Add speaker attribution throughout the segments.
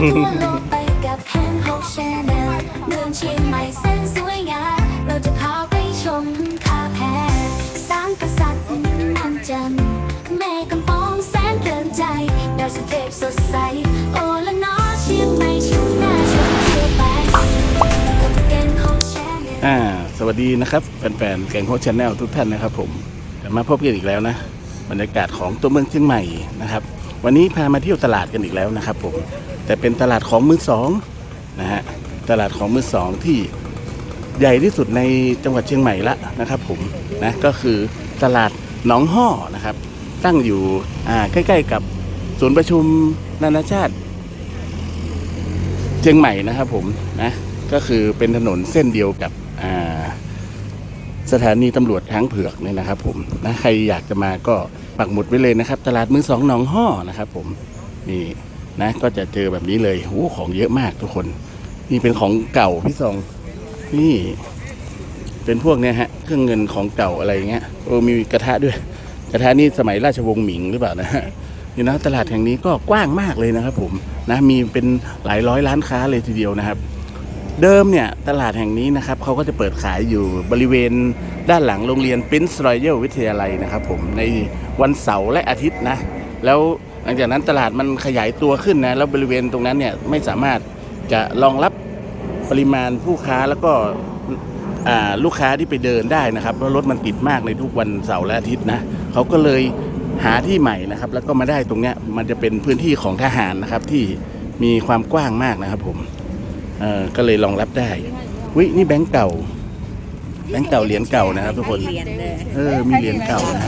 Speaker 1: ทั่วโลกไปกับแฮงโฮกแชนแนลเมืองเชียงใหม่แสนสวยงามเราจะพาไปชมคาแพสร้างกษัตริย์อันจันแม่กำปองแสนเดินใจดาวสเทพสดใส โอละนอเชียงใหม่ชุ่มหน้าชมเที่ยวไปกับแกงโฮกแชนแนล
Speaker 2: อ่าสวัสดีนะครับแฟนๆแกงโฮชแนลทุกท่านนะครับผมกลับมาพบกันอีกแล้วนะ บรรยากาศของตัวเมืองเชียงใหม่นะครับ วันนี้พามาเที่ยวตลาดกันอีกแล้วนะครับผม แต่เป็นตลาดของมือสองนะฮะตลาดของมือสองที่ใหญ่ที่สุดในจังหวัดเชียงใหม่ละนะครับผมนะก็คือตลาดหนองห่อนะครับ ตั้งอยู่อ่าใกล้ ๆ กับศูนย์ประชุมนานาชาติ เชียงใหม่นะครับผมนะก็คือเป็นถนนเส้นเดียวกับสถานีตำรวจทางเผือกเนี่ยนะครับ ผมนะใครอยากจะมาก็ปักหมุดไว้เลยนะครับ ตลาดมือสองหนองห่อนะครับ ผมนี่ นะก็จะเจอแบบนี้เลยโอ้ของเยอะมากทุกคน นี่เป็นของเก่าพี่สองนี่เป็นพวกเนี้ยฮะเครื่องเงินของเก่าอะไรเงี้ยโอ้มีกระทะด้วย กระทะนี่สมัยราชวงศ์หมิงหรือเปล่านะฮะนี่นะตลาดแห่งนี้ก็กว้างมากเลยนะครับผมนะมีเป็นหลายร้อยร้านค้าเลยทีเดียวนะครับ เดิมเนี่ยตลาดแห่งนี้นะครับเขาก็จะเปิดขายอยู่บริเวณด้านหลังโรงเรียน Prince Royal วิทยาลัยนะครับผมในวันเสาร์และอาทิตย์นะ แล้วังจากนั้นตลาดมันขยายตัวขึ้นนะแล้วบริเวณตรงนั้นเนี่ยไม่สามารถจะรองรับปริมาณผู้ค้าแล้วก็ลูกค้าที่ไปเดินได้นะครับเพราะรถมันติดมากในทุกวันเสาร์และอาทิตย์นะเขาก็เลยหาที่ใหม่นะครับ แล้วก็มาได้ตรงนี้มันจะเป็นพื้นที่ของทหารนะครับที่มีความกว้างมากนะครับ ผมก็เลยรองรับได้วินี่แบงก์เก่าแบงก์เก่าเหรียญเก่านะครับ ทุกคน
Speaker 3: เอ
Speaker 2: อมีเหรียญเก่านะ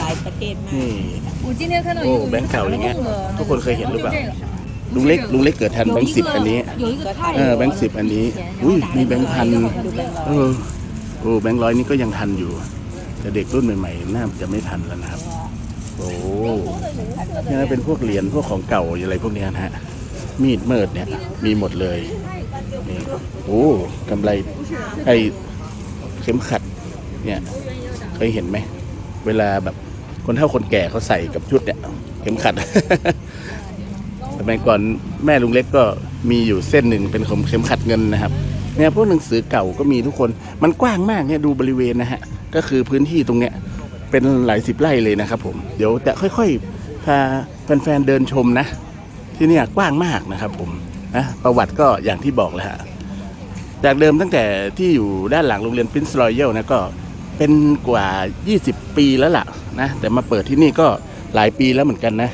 Speaker 2: นี่ โอ้แบงค์เก่าอย่างเงี้ยทุกคนเคยเห็นรืเปล่าลุงเล็กลุงเล็กเกิดทันแบงค์สิบอันนี้เออแบงค์สิบอันนี้อุ้ยมีแบงค์พันเออโอ้แบงค์ร้อยนี่ก็ยังทันอยู่ แต่เด็กรุ่นใหม่ๆน่าจะไม่ทันแล้วนะครับ โอ้นี่นะเป็นพวกเหรียญพวกของเก่าอะไรพวกนี้นะฮะมีดเมิดเนี่ย มีหมดเลยนี่โอ้กำไรไอเข็มขัดเนี่ยเคยเห็นไหม เวลาแบบ คนเฒ่าคนแก่เขาใส่กับชุดเนี่ยเข็มขัด สมัยก่อนแม่ลุงเล็กก็มีอยู่เส้นหนึ่งเป็นเข็มขัดเงินนะครับเนี่ยพวกหนังสือเก่าก็มีทุกคนมันกว้างมากเนี่ยดูบริเวณนะฮะก็คือพื้นที่ตรงเนี้ยเป็นหลายสิบไร่เลยนะครับ ผมเดี๋ยวจะค่อยๆพาแฟนๆเดินชมนะ ที่เนี่ยกว้างมากนะครับ ผมนะประวัติก็อย่างที่บอกเลยฮะจากเดิมตั้งแต่ที่อยู่ด้านหลังโรงเรียน Prince Royal นะก็ เป็นกว่า 20 ปีแล้วล่ะนะแต่มาเปิดที่นี่ก็หลายปีแล้วเหมือนกันนะ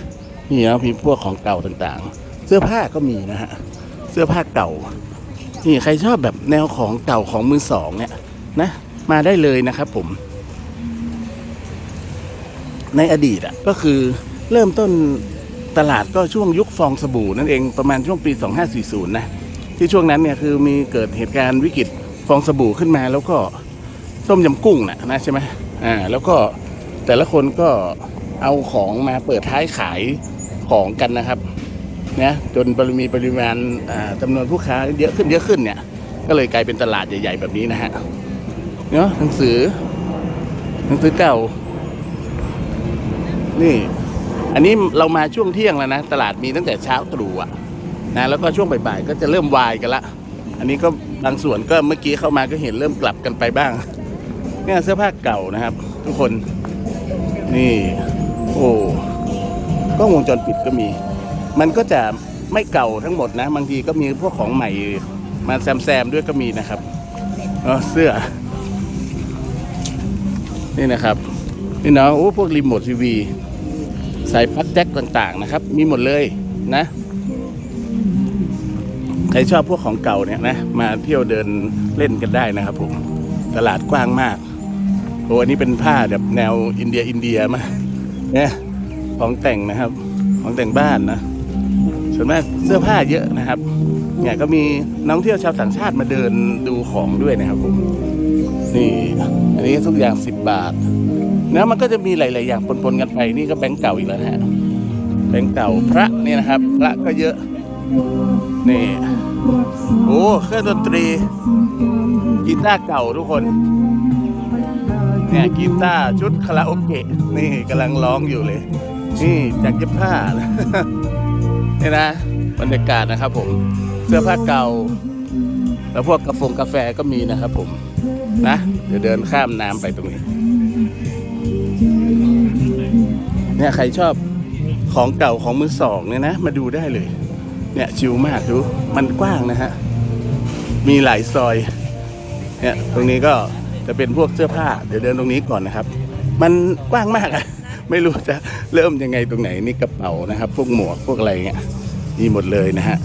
Speaker 2: นี่นะมีพวกของเก่าต่างๆ เสื้อผ้าก็มีนะฮะเสื้อผ้าเก่า นี่ใครชอบแบบแนวของเก่าของมือสองเนี่ยนะมาได้เลยนะครับผม ในอดีตอะก็คือเริ่มต้นตลาดก็ช่วงยุคฟองสบู่นั่นเองประมาณช่วงปี 2540 นะ ที่ช่วงนั้นเนี่ยคือมีเกิดเหตุการณ์วิกฤตฟองสบู่ขึ้นมาแล้วก็ ต้มยำกุ้งนะนะใช่ไหมอ่าแล้วก็แต่ละคนก็เอาของมาเปิดท้ายขายของกันนะครับนะจนปริมีปริมาณอ่าจำนวนผู้ค้าเยอะขึ้นเยอะขึ้นเนี่ย ก็เลยกลายเป็นตลาดใหญ่ ๆ แบบนี้นะฮะเนาะหนังสือ หนังสือเก่า นี่ อันนี้เรามาช่วงเที่ยงแล้วนะ ตลาดมีตั้งแต่เช้าตรู่อะนะแล้วก็ช่วงบ่ายๆก็จะเริ่มวายกันละ อันนี้ก็บางส่วนก็เมื่อกี้เข้ามาก็เห็นเริ่มกลับกันไปบ้าง เนี่ยเสื้อผ้าเก่านะครับ ทุกคนนี่ โอ้กล้องวงจรปิดก็มี มันก็จะไม่เก่าทั้งหมดนะ บางทีก็มีพวกของใหม่มาแซมๆด้วยก็มีนะครับเสื้อ นี่นะครับ นี่เนาะโอ้พวกรีโมททีวีสายพัดแจ็คต่าง ๆ นะครับ มีหมดเลยนะ ใครชอบพวกของเก่าเนี่ยนะ มาเที่ยวเดินเล่นกันได้นะครับผม ตลาดกว้างมาก โอ้อันนี้เป็นผ้าแบบแนวอินเดียอินเดียมาเนี่ยของแต่งนะครับ ของแต่งบ้านนะส่วนมากเสื้อผ้าเยอะนะครับเนี่ยก็มีนักท่องเที่ยวชาวต่างชาติมาเดินดูของด้วยนะครับผมนี่อันนี้ทุกอย่างสิบบาทนะมันก็จะมีหลาย ๆ อย่างปนๆกันไปนี่ก็แบงก์เก่าอีกแล้วนะฮะแบงก์เก่าพระนี่นะครับ พระก็เยอะนี่โอ้เครื่องดนตรีกีตาร์เก่าทุกคน เนี่ยกีตาร์ชุดคาราโอเกะนี่กำลังร้องอยู่เลย นี่จากเย็บผ้านี่ยนะบรรยากาศนะครับผมเสื้อผ้าเก่า แล้วพวกกาแฟกาแฟก็มีนะครับผมนะเดี๋ยวเดินข้ามน้ำไปตรงนี้ เนี่ยใครชอบของเก่าของมือสองเนี่ยนะ มาดูได้เลย เนี่ยชิวมากดูมันกว้างนะฮะ มีหลายซอย เนี่ยตรงนี้ก็ จะเป็นพวกเสื้อผ้า เดี๋ยวเดินตรงนี้ก่อนนะครับ มันกว้างมากอะไม่รู้จะเริ่มยังไงตรงไหนนี่กระเป๋านะครับ พวกหมวกพวกอะไรเงี้ยมีหมดเลยนะฮะ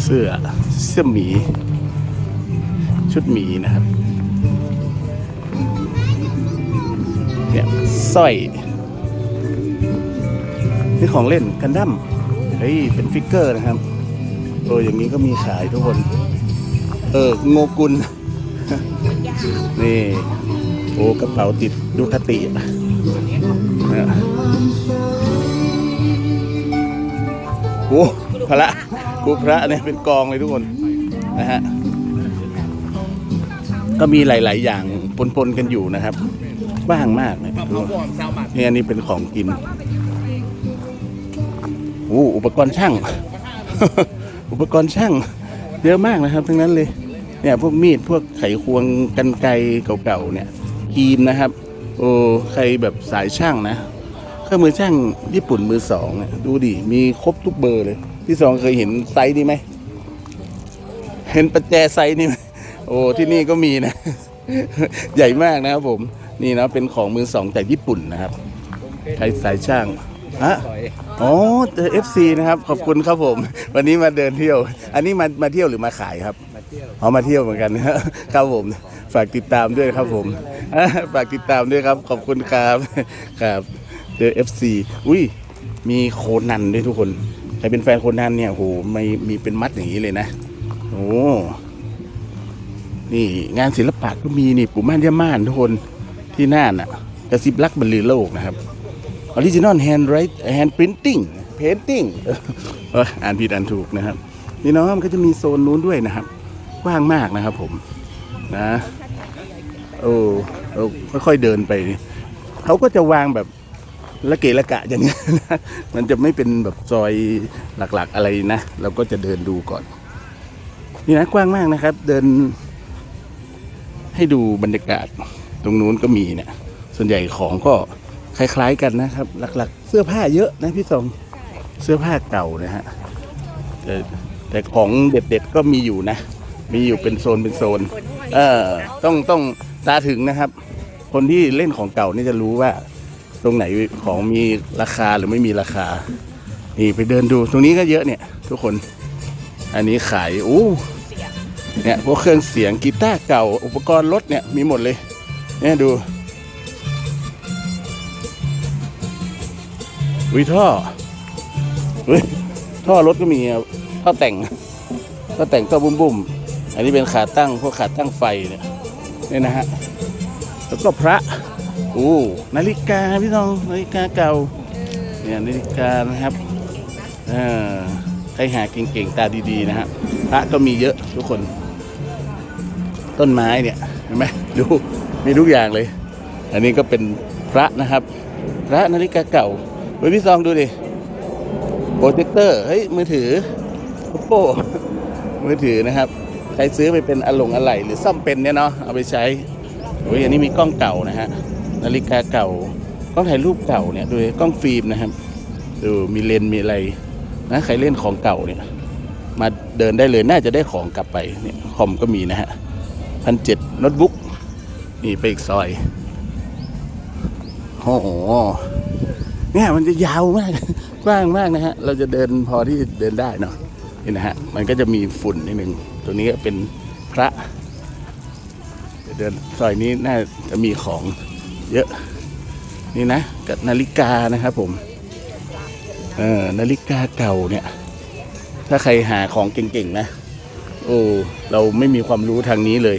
Speaker 2: เสื้อเสื้อหมี ชุดหมีนะครับเนี่ยสร้อย นี่ของเล่นกันดั้มเฮ้ยเป็นฟิกเกอร์นะครับ โอ้อย่างนี้ก็มีขายทุกคน เออโงกุล นี่ โอ้กระเป๋าติดดูคตินะโอ้พระกูพระเนี่ยเป็นกองเลยทุกคนนะฮะ ก็มีหลาย ๆ อย่างปน ๆ กันอยู่นะครับว่างมากเลยนี่อันนี้เป็นของกินโอ้อุปกรณ์ช่าง อุปกรณ์ช่าง เยอะมากนะครับ ทั้งนั้นเลย เนี่ยพวกมีดพวกไขควงกันไกเก่าๆเนี่ยครีมนะครับ โอ้ใครแบบสายช่างนะเครื่องมือช่างญี่ปุ่นมือสองเนี่ยดูดิมีครบทุกเบอร์เลย ที่สองเคยเห็นไซส์นี้ไหมเห็นประแจไซส์นี้ไหมโอ้ที่นี่ก็มีนะ ใหญ่มากนะครับผมนี่นะเป็นของมือสองจากญี่ปุ่นนะครับใครสายช่างฮะอ๋อเจอ FC นะครับ ขอบคุณครับผม วันนี้มาเดินเที่ยว อันนี้มามาเที่ยวหรือมาขายครับ
Speaker 3: เอ๋
Speaker 2: อมาเที่ยวเหมือนกันนะครับผม ฝากติดตามด้วยครับผมฝากติดตามด้วยครับ ขอบคุณครับครับเจอ FC อุ้ยมีโคนันด้วยทุกคนใครเป็นแฟนโคนันเนี่ยโหไม่มีเป็นมัดอย่างนี้เลยนะโอ้นี่งานศิลปะก็มีนี่ปู่ม่านย่าม่านทุกคนที่น่านอะกระซิบรักบรรลือโลกนะครับออริจินอลแฮนด์ไรท์แฮนด์พิมพ์ติ้งเพนติ้งอ่านผิดอ่านถูกนะครับ นี่น้องมันก็จะมีโซนนู้นด้วยนะครับ กว้างมากนะครับผมนะโอ้เราค่อยๆเดินไปเขาก็จะวางแบบละเกะละกะอย่างนี้ยนะมันจะไม่เป็นแบบซอยหลักๆอะไรนะ เราก็จะเดินดูก่อน นี่นะกว้างมากนะครับ เดิน ให้ดูบรรยากาศ ตรงนู้นก็มีเนี่ยส่วนใหญ่ของก็คล้ายๆกันนะครับ หลักๆ เสื้อผ้าเยอะนะพี่สองเสื้อผ้าเก่านะฮะแต่แต่ของเด็ดๆก็มีอยู่นะ มีอยู่เป็นโซนเป็นโซน เออต้องต้องตาถึงนะครับ คนที่เล่นของเก่านี่จะรู้ว่า ตรงไหนของมีราคาหรือไม่มีราคา นี่ไปเดินดูตรงนี้ก็เยอะเนี่ย ทุกคน อันนี้ขายอู้เนี่ยพวกเครื่องเสียงกีตาร์เก่า อุปกรณ์รถเนี่ยมีหมดเลย เนี่ยดูวิท่อเฮ้ยท่อรถก็มีอะท่อแต่งท่อแต่งท่อบุ้มบุ้มๆอั นนี้เป็นขาตั้งพวกขาตั้งไฟเนี่ยเนี่ยนะฮะแล้วก็พระอู้นาฬิกาพี่น้องนาฬิกาเก่าเนี่ยนาฬิกานะครับอ่าใครหาเก่งๆตาดีๆนะฮะพระก็มีเยอะทุกคน ต้นไม้เนี่ยเห็นไหมดูมีทุกอย่างเลย อันนี้ก็เป็นพระนะครับ พระนาฬิกาเก่าเฮ้ยพี่ซองดูดิโปรเจคเตอร์เฮ้ยมือถือ Oppo มือถือนะครับใค รซื้อไปเป็นอลงอะไหล่หรือซ่อมเป็นเนี่ยเนาะเอาไปใช้โอ้ยอันนี้มีกล้องเก่านะฮะนาฬิกาเก่ากล้องถ่ายรูปเก่าเนี่ยดูกล้องฟิล์มนะครับดูมีเลนมีอะไรนะใครเล่นของเก่าเนี่ยมาเดินได้เลยน่าจะได้ของกลับไปเนี่ยคอมก็มีนะฮะพันเจ็ดโน้ตบุ๊กนี่ไปอีกซอยโอ้โหเนี่ยมันจะยาวมากกว้างมากนะฮะ เราจะเดินพอที่เดินได้เนาะนี่นะฮะ มันก็จะมีฝุ่นนิดนึง ตัวนี้ก็เป็นพระเดี๋ยวเดินซอยนี้น่าจะมีของเยอะ นี่นะกับนาฬิกานะครับผมเออนาฬิกาเก่าเนี่ย ถ้าใครหาของเก่งๆนะ โอ้เราไม่มีความรู้ทางนี้เลย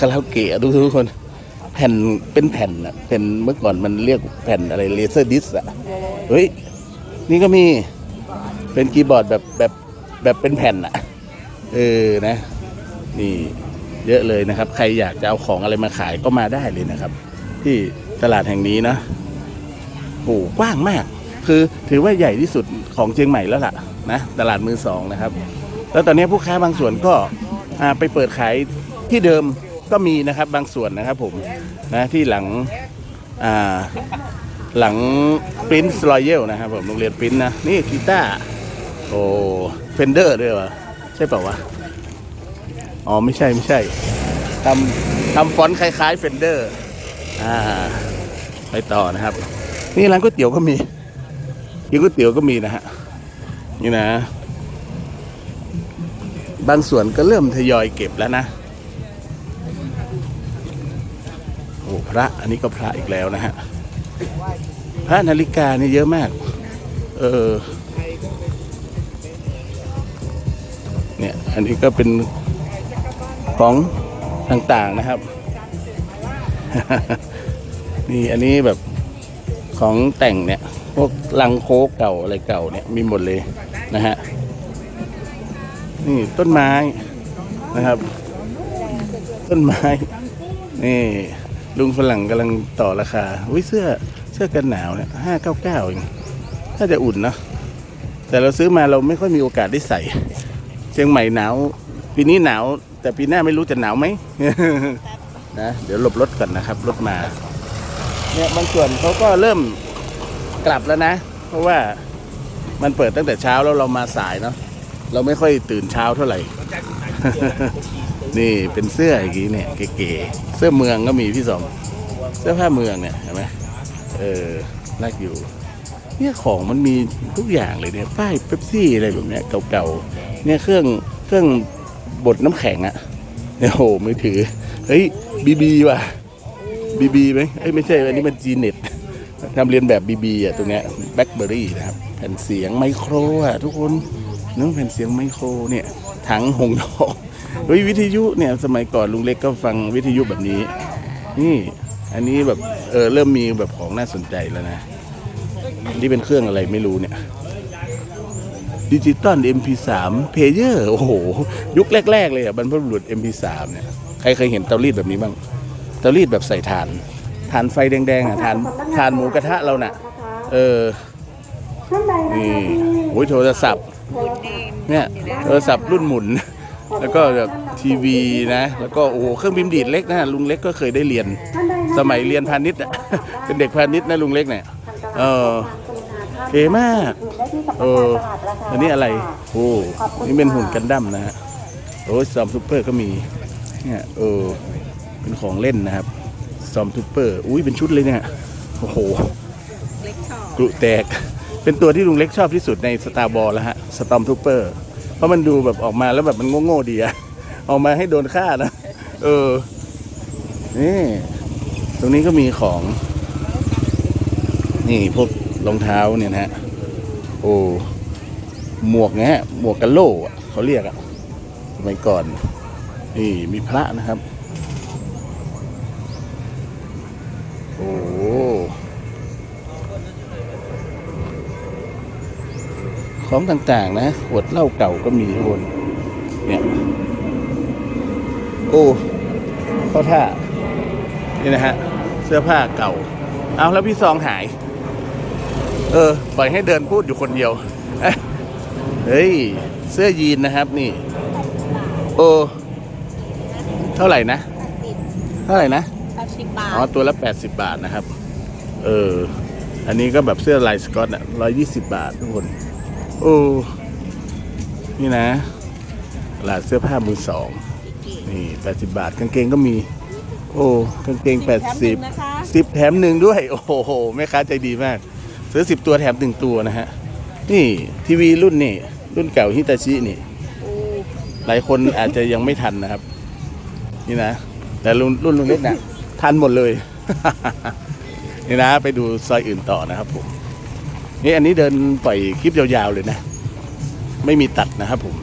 Speaker 2: คาราโอเกะดูทุกคน แผ่นเป็นแผ่นอะเป็นเมื่อก่อนมันเรียกแผ่นอะไรเลเซอร์ดิสอะเฮ้ย นี่ก็มีเป็นคีย์บอร์ดแบบแบบแบบเป็นแผ่นอะเออนะ นี่เยอะเลยนะครับ ใครอยากจะเอาของอะไรมาขายก็มาได้เลยนะครับ ที่ตลาดแห่งนี้นะโอ้กว้างมาก คือถือว่าใหญ่ที่สุดของเชียงใหม่แล้วล่ะนะตลาดมือสองนะครับ แล้วตอนนี้ผู้ค้าบางส่วนก็ไปเปิดขายที่เดิม ก็มีนะครับบางส่วนนะครับผมนะที่หลังอ่าหลังปรินซ์รอยัลนะครับผมโรงเรียนปรินซ์นะนี่กีตาร์โอ้เฟนเดอร์ด้วยวะใช่เปล่าวะอ๋อไม่ใช่ไม่ใช่ทำทำฟอนต์คล้ายๆเฟนเดอร์อ่าไปต่อนะครับ นี่ร้านก๋วยเตี๋ยวก็มีกินก๋วยเตี๋ยวก็มีนะฮะนี่นะ บางส่วนก็เริ่มทยอยเก็บแล้วนะ อ้พระอันนี้ก็พระอีกแล้วนะฮะพระนาฬิกานี่เยอะมาก เออเนี่ยอันนี้ก็เป็นของต่างๆนะครับ นี่อันนี้แบบของแต่งเนี่ยพวกลังโคกเก่าอะไรเก่าเนี่ยมีหมดเลยนะฮะนี่ต้นไม้นะครับ ต้นไม้นี่ ลุงฝรั่งกำลังต่อราคาวิเสื้อเสื้อกันหนาวเนี่ยห้าเก้าเก้าเองถ้าจะอุ่นเนอะแต่เราซื้อมาเราไม่ค่อยมีโอกาสได้ใส่ เชียงใหม่หนาว ปีนี้หนาว แต่ปีหน้าไม่รู้จะหนาวไหมนะ เดี๋ยวหลบรถก่อนนะครับ รถมา เนี่ยบางส่วนเขาก็เริ่มกลับแล้วนะ เพราะว่ามันเปิดตั้งแต่เช้าแล้วเรามาสายเนาะเราไม่ค่อยตื่นเช้าเท่าไหร่ นี่เป็นเสื้ออย่างนี้เนี่ยเก๋ๆเสื้อเมืองก็มีพี่สมเสื้อผ้าเมืองเนี่ยเห็นไหมเออน่าอยู่ เนี่ยของมันมีทุกอย่างเลยเนี่ยป้ายเป๊ปซี่อะไรแบบเนี้ยเก่าๆเนี่ยเครื่องเครื่องบดน้ำแข็งอะเนี่ยโหมือถือเฮ้ยบีบีว่ะบีบีไหมเอ้ยไม่ใช่อันนี้มันจีเน็ตทำเรียนแบบบีบีอะตรงเนี้ยแบล็คเบอรี่นะครับแผ่นเสียงไมโครอะทุกคนเนื้อแผ่นเสียงไมโครเนี่ยถังหงทอง ฮ้ยวิทยุเนี่ยสมัยก่อนลุงเล็กก็ฟังวิทยุแบบนี้ นี่ อันนี้แบบเออเริ่มมีแบบของน่าสนใจแล้วนะ นี่เป็นเครื่องอะไรไม่รู้เนี่ยดิจิตอล MP3 เพลเยอร์โอ้โห ยุคแรก ๆ เลยอะบรรพบุรุษ MP3 เนี่ย ใครเคยเห็นเตารีดแบบนี้บ้าง เตารีดแบบใส่ถ่านถ่านไฟแดงๆอะถ่านถ่านหมูกระทะเราน่ะ เออ
Speaker 1: ท่านใดนะ
Speaker 2: นี่
Speaker 1: คะที่
Speaker 2: โอ้ยโทรศัพท์ เนี่ย โทรศัพท์รุ่นหมุน แล้วก็แบบทีวีนะ แล้วก็โอ้โหเครื่องบินดีดเล็กนะลุงเล็กก็เคยได้เรียน
Speaker 1: ท่านใดนะ
Speaker 2: สมัยเรียนพาณิชย์อะเป็นเด็กพาณิชย์นะลุงเล็กเนี่ยเออเก๋มากเอออันนี้อะไรโอ้นี่เป็นหุ่นกันดั้มนะฮะโอ้ซอมซูเปอร์ก็มีเนี่ยเออเป็นของเล่นนะครับซอมซูเปอร์อุ้ยเป็นชุดเลยเนี่ยโอ้โหกรุแตกเป็นตัวที่ลุงเล็กชอบที่สุดในสตาร์บอลแล้วฮะสตอมทูเปอร์ เพราะมันดูแบบออกมาแล้วแบบมันโง่ๆดีอะออกมาให้โดนฆ่านะ เออ นี่ ตรงนี้ก็มีของ นี่พวกรองเท้าเนี่ยนะฮะ โอ้ หมวกนะฮะ หมวกกันโล่เขาเรียกอะสมัยก่อน นี่มีพระนะครับ โอ้ ของต่าง ๆ นะขวดเหล้าเก่าก็มีทุกคนเนี่ยโอ้เข้าท่านี่นะฮะ เสื้อผ้าเก่า เอาแล้วพี่ซองหาย เออ ปล่อยให้เดินพูดอยู่คนเดียวเอ้ยเฮ้ย เสื้อยีนนะครับนี่ โอ้ เท่าไหร่นะ เท่าไหร่นะ
Speaker 3: แปดสิบบาท
Speaker 2: อ๋อ ตัวละ80บาทนะครับ เออ อันนี้ก็แบบเสื้อลายสกอตอะร้อยยี่สิบบาททุกคน โอ้นี่นะตลาดเสื้อผ้ามือสองนี่80บาทกางเกงก็มี โอ้กางเกง
Speaker 3: แถมหนึ่ง
Speaker 2: 80
Speaker 3: นะคะ
Speaker 2: สิบแถมหนึ่งด้วย โอ้โหแม่ค้าใจดีมาก ซื้อสิบตัวแถมหนึ่งตัวนะฮะ นี่ทีวีรุ่นนี่ รุ่นเก่าฮิตาชินี่
Speaker 3: โอ้
Speaker 2: หลายคนอาจจะยังไม่ทันนะครับ นี่นะ แต่รุ่นรุ่นลุงเล็กนะทันหมดเลย นี่นะ ไปดูซอยอื่นต่อนะครับผม นี่อันนี้เดินปล่อยคลิปยาวๆเลยนะ ไม่มีตัดนะครับผม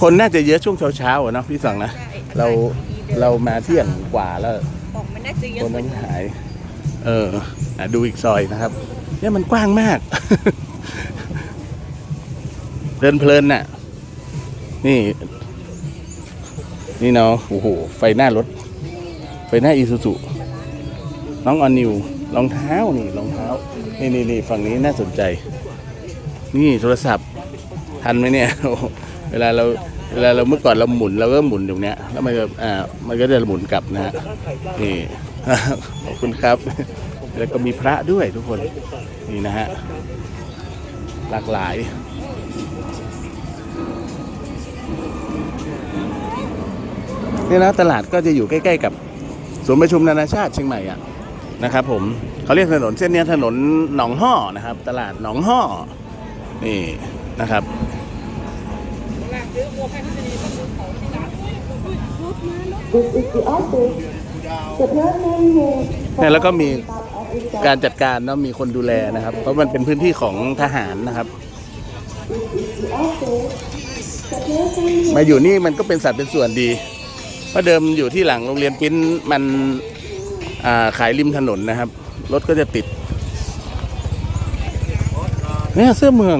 Speaker 2: คนน่าจะเยอะช่วงเช้าๆอะเนาะพี่สังนะ
Speaker 3: ใช่
Speaker 2: เราเรามาเที่ยงกว่าแล้ว
Speaker 3: ของมันน่าจะเย
Speaker 2: ค
Speaker 3: อะ
Speaker 2: น
Speaker 3: กว่า
Speaker 2: นั้น
Speaker 3: นี้
Speaker 2: หาย เอออะดูอีกซอยนะครับ เนี่ยมันกว้างมาก เดินเพลินน่ะ นี่ นี่เนาะ โอ้โห ไฟหน้ารถ ไฟหน้าอีซูซุ น้องออนิวรองเท้านี่รองเท้า นี่นี่นี่ฝั่งนี้น่าสนใจ นี่โทรศัพท์ทันไหมเนี่ยเวลาเราเวลาเราเมื่อก่อนเราหมุนเราก็หมุนอยู่เนี้ยแล้วมันก็อ่ามันก็จะหมุนกลับนะฮะนี่ขอบคุณครับ แล้วก็มีพระด้วยทุกคนนี่นะฮะหลากหลายนี่นะตลาดก็จะอยู่ใกล้ ๆ กับศูนย์ประชุมนานาชาติเชียงใหม่อะ นะครับผมเขาเรียกถนนเส้นนี้ถนนหนองห่อนะครับ ตลาดหนองห่อนี่นะครับเนี่ยแล้วก็มีการจัดการเนาะมีคนดูแลนะครับ เพราะมันเป็นพื้นที่ของทหารนะครับ มาอยู่นี่มันก็เป็นสัตว์เป็นส่วนดีเพราะเดิมอยู่ที่หลังโรงเรียนปิ้นมัน ขายริมถนนนะครับ รถก็จะติดเนี่ยเสื้อเมือง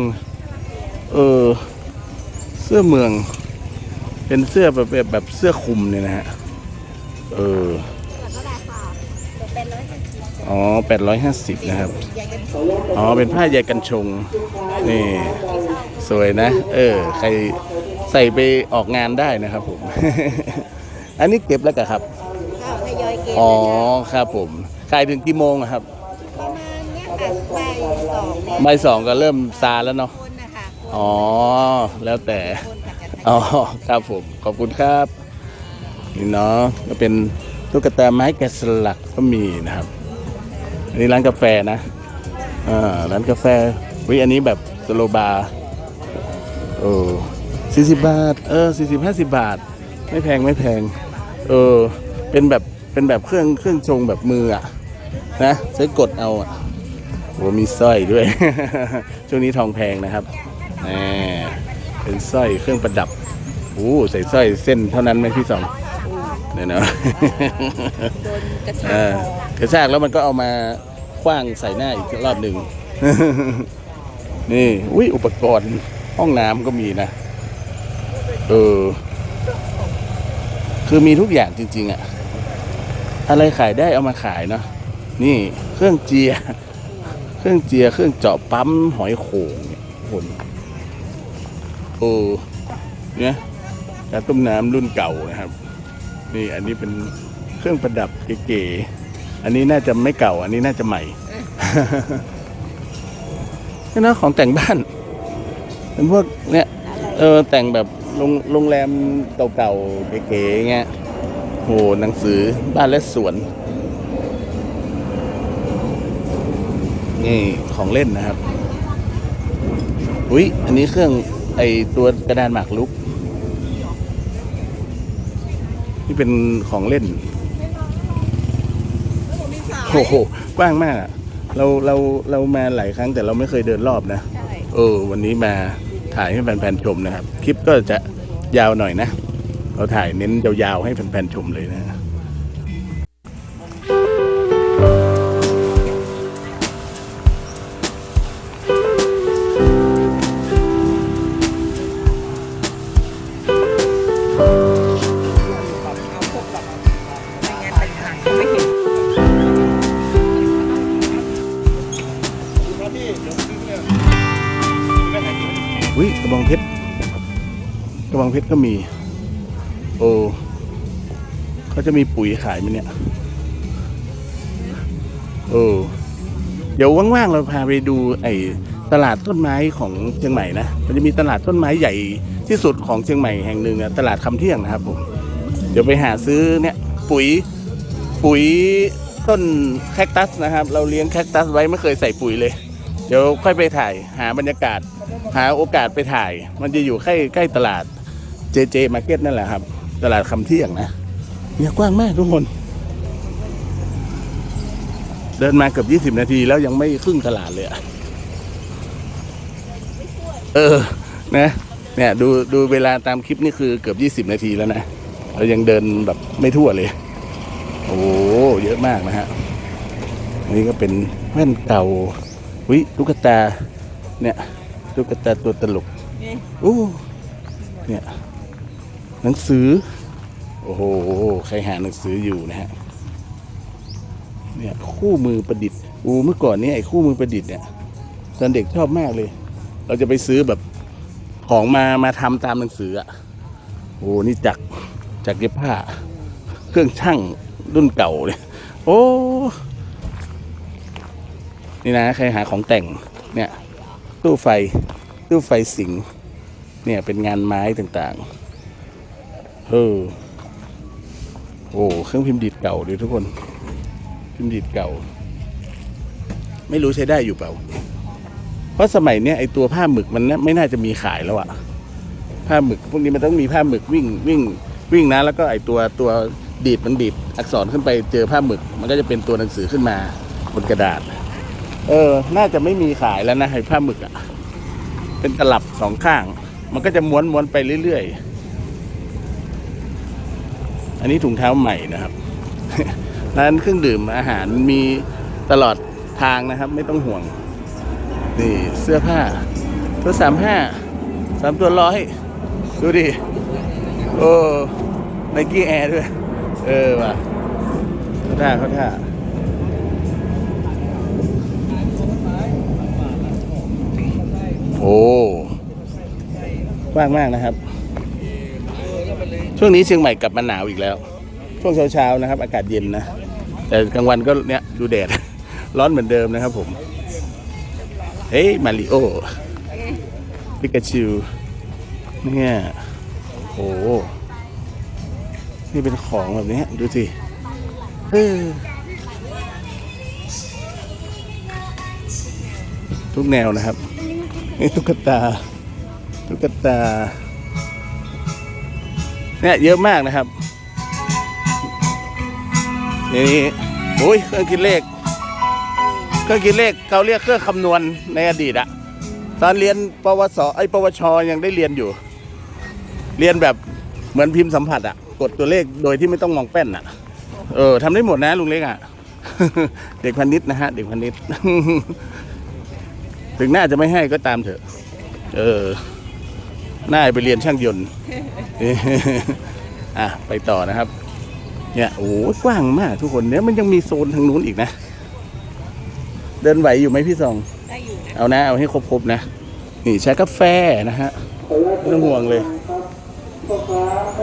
Speaker 2: เออ เสื้อเมือง เป็นเสื้อแบบแบบเสื้อคลุมเนี่ยนะฮะ เอออ๋อแปดร้อยห้าสิบนะครับ อ๋อ เป็นผ้าใยกันชง นี่ สวยนะ เออ ใครใส่ไปออกงานได้นะครับผม อันนี้เก็บแล้วกะครับ
Speaker 3: อยเก็บ
Speaker 2: อ๋อครับผมขายถึงกี่โมงอะครับ
Speaker 3: ประมาณเนี้ยค่ะบ่ายสองเนี่ย
Speaker 2: บ่ายสองก็เริ่มซาแล้วเนาะ
Speaker 3: คนนะคะ
Speaker 2: อ๋อแล้วแต่
Speaker 3: คนกับจัด
Speaker 2: อ๋อครับผมขอบคุณครับนี่เนาะก็เป็นตุ๊กตาไม้แกะสลักก็มีนะครับอันนี้ร้านกาแฟนะอ่าร้านกาแฟวิอันนี้แบบสโลบาร์เออสี่สิบบาท เออสี่สิบห้าสิบบาท ไม่แพงไม่แพง เออ เป็นแบบ เป็นแบบเครื่องเครื่องชงแบบมืออะนะใช้กดเอาอะโหมีสร้อยด้วย ช่วงนี้ทองแพงนะครับแหมเป็นสร้อยเครื่องประดับโอ้ใส่สร้อยเส้นเท่านั้นไหมพี่สองเนี่ยนะ
Speaker 3: โดนกระชา
Speaker 2: เอกอ
Speaker 3: คอก
Speaker 2: ระชากแล้วมันก็เอามาคว้างใส่หน้าอีกรอบหนึ่งนี่อุ้ยอุปกรณ์ห้องน้ำก็มีนะ เออ คือมีทุกอย่างจริง ๆอะ อะไรขายได้เอามาขายเนาะนี่เครื่องเจีย เครื่องเจีย เครื่องเจาะปั๊มหอยโข่งเนี่ยคนโอ้เนี่ยการต้มน้ำรุ่นเก่านะครับ นี่อันนี้เป็นเครื่องประดับเก๋ๆอันนี้น่าจะไม่เก่า อันนี้น่าจะใหม่นี่นะของแต่งบ้านเป็นพวกเนี่ยเออแต่งแบบโรงโรงแรมเก่าๆเก๋ๆเงี้ย โหหนังสือบ้านและสวน นี่ของเล่นนะครับ อุ้ยอันนี้เครื่องไอตัวกระดานหมากรุก นี่เป็นของเล่นโอ้โหกว้างมากอะเราเราเรามาหลายครั้งแต่เราไม่เคยเดินรอบนะ
Speaker 3: ใช่
Speaker 2: เออ วันนี้มาถ่ายให้แฟนๆชมนะครับ คลิปก็จะยาวหน่อยนะ เราถ่ายเน้นยาวๆให้แฟนๆชมเลยนะ
Speaker 3: เอาพวกแบบรายงานต่างๆก็ไม่เห็น
Speaker 2: อุ้ยกระบองเพชรกระบองเพชรก็มี โอ้เขาจะมีปุ๋ยขายไหมเนี่ยโอ้เดี๋ยวว่างๆเราพาไปดูไอ้ตลาดต้นไม้ของเชียงใหม่นะมันจะมีตลาดต้นไม้ใหญ่ที่สุดของเชียงใหม่แห่งหนึ่งอะตลาดคำเที่ยงนะครับผมเดี๋ยวไปหาซื้อเนี่ยปุ๋ยปุ๋ยต้นแคคตัสนะครับ เราเลี้ยงแคคตัสไว้ไม่เคยใส่ปุ๋ยเลย เดี๋ยวค่อยไปถ่ายหาบรรยากาศ หาโอกาสไปถ่าย มันจะอยู่ใกล้ใกล้ตลาด JJ Market นั่นแหละครับ ตลาดคำเที่ยงนะเนี่ยกว้างมากทุกคน เดินมาเกือบ20นาทีแล้วยังไม่ครึ่งตลาดเลยอะเออ นะ เนี่ย ดูดูเวลาตามคลิปนี่คือเกือบ20นาทีแล้วนะเรายังเดินแบบไม่ทั่วเลย โอ้เยอะมากนะฮะอันนี้ก็เป็นแว่นเก่าวิตุ๊กตา เนี่ยตุ๊กตาตัวตลก
Speaker 3: นี่
Speaker 2: โอ้เนี่ย หนังสือ โอ้โห ใครหาหนังสืออยู่นะฮะ เนี่ยคู่มือประดิษฐ์อูเมื่อก่อนเนี่ยไอ้คู่มือประดิษฐ์เนี่ยตอนเด็กชอบมากเลย เราจะไปซื้อแบบของมามาทำตามหนังสืออะ โอ้นี่จักรจักเย็บผ้า เครื่องช่างรุ่นเก่าเลย โอ้ นี่นะใครหาของแต่ง เนี่ย ตู้ไฟ ตู้ไฟสิง เนี่ยเป็นงานไม้ต่างๆเออ โอ้เครื่องพิมพ์ดีดเก่าดิทุกคน พิมพ์ดีดเก่า ไม่รู้ใช้ได้อยู่เปล่า เพราะสมัยเนี้ยไอตัวผ้าหมึกมันไม่น่าจะมีขายแล้วอะผ้าหมึก พวกนี้มันต้องมีผ้าหมึกวิ่งวิ่งวิ่งนะ แล้วก็ไอตัวตัวดีดมันดีดอักษรขึ้นไปเจอผ้าหมึก มันก็จะเป็นตัวหนังสือขึ้นมาบนกระดาษ เออ น่าจะไม่มีขายแล้วนะไอผ้าหมึกอะเป็นตลับสองข้าง มันก็จะม้วนม้วนไปเรื่อยๆ อันนี้ถุงเท้าใหม่นะครับ ร้านเครื่องดื่มอาหารมีตลอดทางนะครับ ไม่ต้องห่วง นี่เสื้อผ้า ตัวสามห้าสามตัวร้อยดูดิ โอ้ไนกี้แอร์ด้วย เออว่ะเขาท่าเขาท่าโอ้กว้างมากนะครับ ช่วงนี้เชียงใหม่กลับมาหนาวอีกแล้ว ช่วงเช้าๆนะครับ อากาศเย็นนะ แต่กลางวันก็เนี้ยดูแดด ร้อนเหมือนเดิมนะครับผม เฮ้ยมาริโอปิกาชิวเนี่ยโอ้นี่เป็นของแบบนี้ดูสิทุกแนวนะครับนี่ตุ๊กตาตุ๊กตา เนี่ยเยอะมากนะครับนี่โอ้ยเครื่องคิดเลขเครื่องคิดเลขเขาเรียกเครื่องคำนวณในอดีตอะตอนเรียนปวสไอยปวชยังได้เรียนอยู่ เรียนแบบเหมือนพิมพ์สัมผัสอะกดตัวเลขโดยที่ไม่ต้องมองแป้นอะเออทำได้หมดนะลุงเล็กอะเด็กพันนิดนะฮะ เด็กพันนิด ถึงหน้าจะไม่ให้ก็ตามเถอะ เออ น้าไปเรียนช่างยนต์อะไปต่อนะครับ เนี่ยโอ้โหกว้างมากทุกคนเนี่ยมันยังมีโซนทางนู้นอีกนะ เดินไหวอยู่ไหมพี่สอง
Speaker 3: ได้อยู่นะ
Speaker 2: เอานะ เอาให้ครบๆนะ นี่ใช้กาแฟนะฮะไม่ต้องห่วงเลย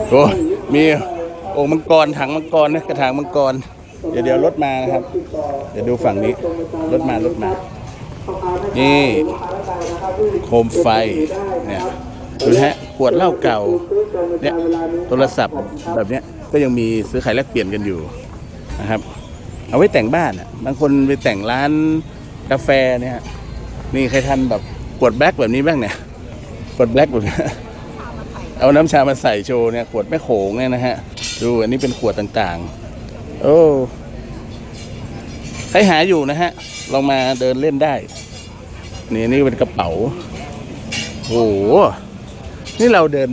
Speaker 2: โอ้มีโอ่งมังกรถังมังกรนะกระถางมังกร เดี๋ยวเดี๋ยวรถมานะครับ เดี๋ยวดูฝั่งนี้รถมารถมา นี่โคมไฟเนี่ย ดูนะฮะขวดเหล้าเก่าเนี่ยโทรศัพท์แบบเนี้ยก็ยังมีซื้อขายแลกเปลี่ยนกันอยู่นะครับ เอาไว้แต่งบ้านอะบางคนไปแต่งร้านกาแฟเนี่ยนี่ใครทันแบบขวดแบล็กแบบนี้บ้างเนี่ยขวดแบล็กแบบเนี้เอาน้ำชามาใส่โชว์เนี่ยขวดแม่โขงเนี่ยนะฮะดูอันนี้เป็นขวดต่างๆ โอ้ใครหาอยู่นะฮะลองมาเดินเล่นได้ นี่นี่เป็นกระเป๋า โอ้โห นี่เราเดิน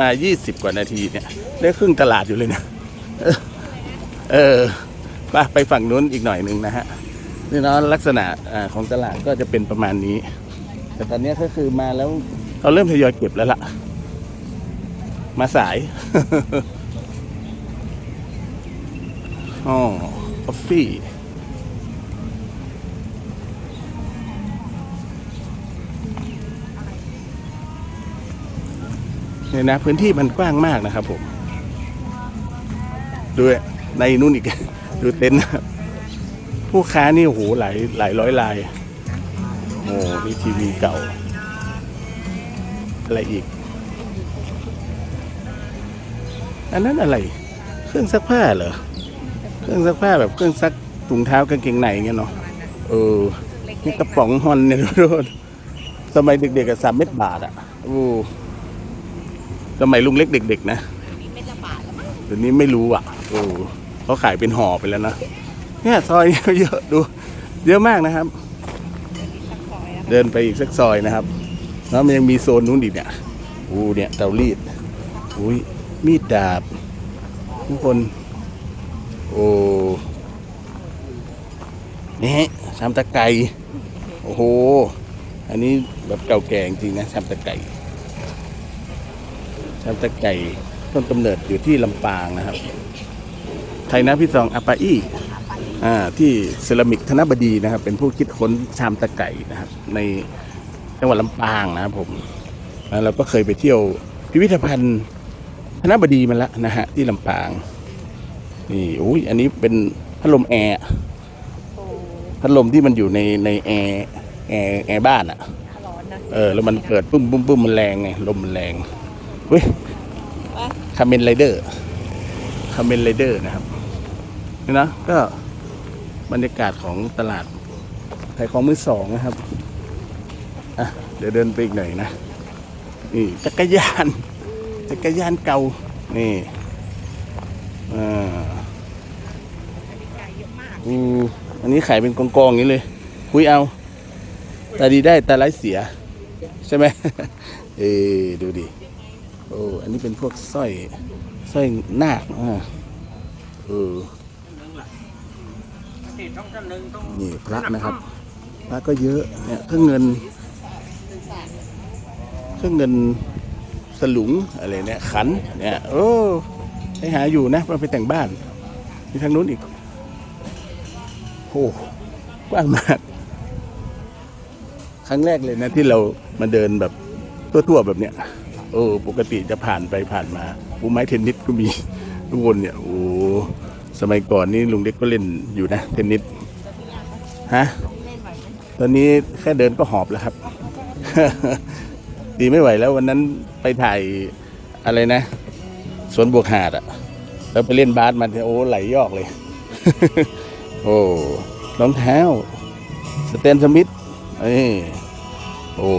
Speaker 2: มา 20 กว่านาทีเนี่ย ได้ครึ่งตลาดอยู่เลยนะ เออไปไปฝั่งนู้นอีกหน่อยหนึ่งนะฮะนี่เนาะลักษณะอของตลาดก็จะเป็นประมาณนี้ แต่ตอนนี้ก็คือมาแล้วเขาเริ่มทยอยเก็บแล้วล่ะ มาสายอ๋อ กาแฟ เนี่ยนะพื้นที่มันกว้างมากนะครับผมดูในนู่นอีก ดูเต็นท์ผู้ค้านี่โอ้โหหลายหลายร้อยลายโอ้นี่ทีวีเก่า อะไรอีก อันนั้นอะไร เครื่องซักผ้าเหรอ เครื่องซักผ้าแบบเครื่องซักถุงเท้ากางเกงในเงี้ยเนาะเออนี่กระป๋องฮอนเนี่ยดูดูสมัยเด็กๆกับสามเม็ดบาทอะโอ้ สมัยลุงเล็กเด็กๆนะ
Speaker 3: นี่ไม่จะบาทแล้วมั้ง
Speaker 2: เดี๋ยวนี้ไม่รู้อะโอ้เขาขายเป็นห่อไปแล้วนะเนี่ยซอยเยอะดู เยอะมากนะครับ
Speaker 3: สักซอยอะ
Speaker 2: เดินไปอีกสักซอยนะครับ แล้วมันยังมีโซนนู้นอีกเนี่ยอู้เนี่ยเตารีดอุ้ยมีดดาบ ทุกคน โอ้นี่ฮะชามตะไก่โอ้โห อันนี้แบบเก่าแก่จริงๆนะชามตะไก่ ชามตะไก่ต้นกำเนิดอยู่ที่ลำปางนะครับไทยนะพี่สองอาปาอี้อ่าที่เซรามิกธนบดีนะครับ เป็นผู้คิดค้นชามตะไก่นะครับ ในจังหวัดลำปางนะครับผมแล้วเราก็เคยไปเที่ยวพิพิธภัณฑ์ธนบดีมาแล้วนะฮะที่ลำปางนี่อุ้ยอันนี้เป็นพัดลมแอร์พัดลมที่มันอยู่ในในแอร์แอร์แอร์บ้านอะ่ะ
Speaker 3: ร้อนนะ
Speaker 2: เออแล้วมันเกิดปุ้มปุ้มปุ้มมันแรงไงลมมันแรง เฮ้ย
Speaker 3: ไป
Speaker 2: คาเมนไรเดอร์คาเมนไรเดอร์นะครับนี่นะก็บรรยากาศของตลาดขายของมือสองนะครับอะเดี๋ยวเดินไปอีกหน่อยนะนี่จักรยานจักรยานเก่านี่อ่า
Speaker 3: ไก่เยอะมาก
Speaker 2: อืออันนี้ขายเป็นกองๆอย่างนี้เลย คุยเอาตาดีได้ตาร้ายเสีย ใช่ไหม เออดูดิ โอ้อันนี้เป็นพวกสร้อยสร้อยนาคอ่าเออนี่พระนะครับ พระก็เยอะเนี่ยเครื่องเงิน เครื่องเงินสลุงอะไรเนี่ยขันเนี่ยโอ้ให้หาอยู่นะมาไปแต่งบ้านมีทางนู้นอีกโอ้กว้างมาก ครั้งแรกเลยนะที่เรามาเดินแบบทั่วๆแบบเนี้ย โอ้ปกติจะผ่านไปผ่านมาปูไม้เทนนิสก็มีทุกคนเนี่ย โอ้ สมัยก่อนนี่ลุงเด็กก็เล่นอยู่นะ เทนนิส ฮะ ตอนนี้แค่เดินก็หอบแล้วครับ ดีไม่ไหวแล้ววันนั้นไปถ่ายอะไรนะ สวนบวกหาดอะแล้วไปเล่นบาสมาโอ้ไหลยอกเลย โอ้รองเท้า สเตนสมิธเอ้โอ้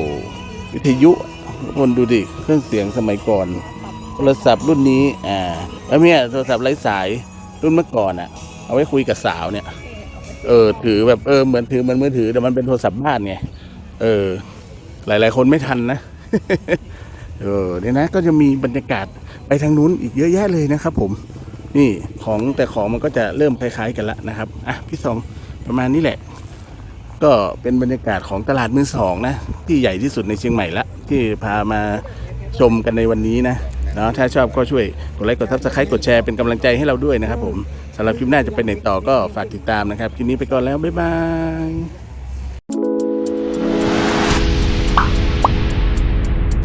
Speaker 2: วิทยุ คนดูดิเครื่องเสียงสมัยก่อน โทรศัพท์รุ่นนี้อ่าแล้วเนี่ยโทรศัพท์ไร้สายรุ่นเมื่อก่อนอะเอาไว้คุยกับสาวเนี่ย เออ ถือแบบเออเหมือนถือมันมือถือแต่มันเป็นโทรศัพท์บ้านไงเออ หลาย ๆ คนไม่ทันนะเออเนี่ยนะก็จะมีบรรยากาศไปทางนู้นอีกเยอะแยะเลยนะครับ ผม นี่ของแต่ของมันก็จะเริ่มคล้าย ๆ กันแล้วนะครับอะพี่สองประมาณนี้แหละ ก็เป็นบรรยากาศของตลาดมือสองนะที่ใหญ่ที่สุดในเชียงใหม่ละที่พามาชมกันในวันนี้นะเนาะถ้าชอบก็ช่วยกดไลค์กดซับสไครต์กดแชร์เป็นกำลังใจให้เราด้วยนะครับผมสำหรับคลิปหน้าจะเป็นไหนต่อก็ฝากติดตามนะครับคลิปนี้ไปก่อนแล้วบ๊ายบาย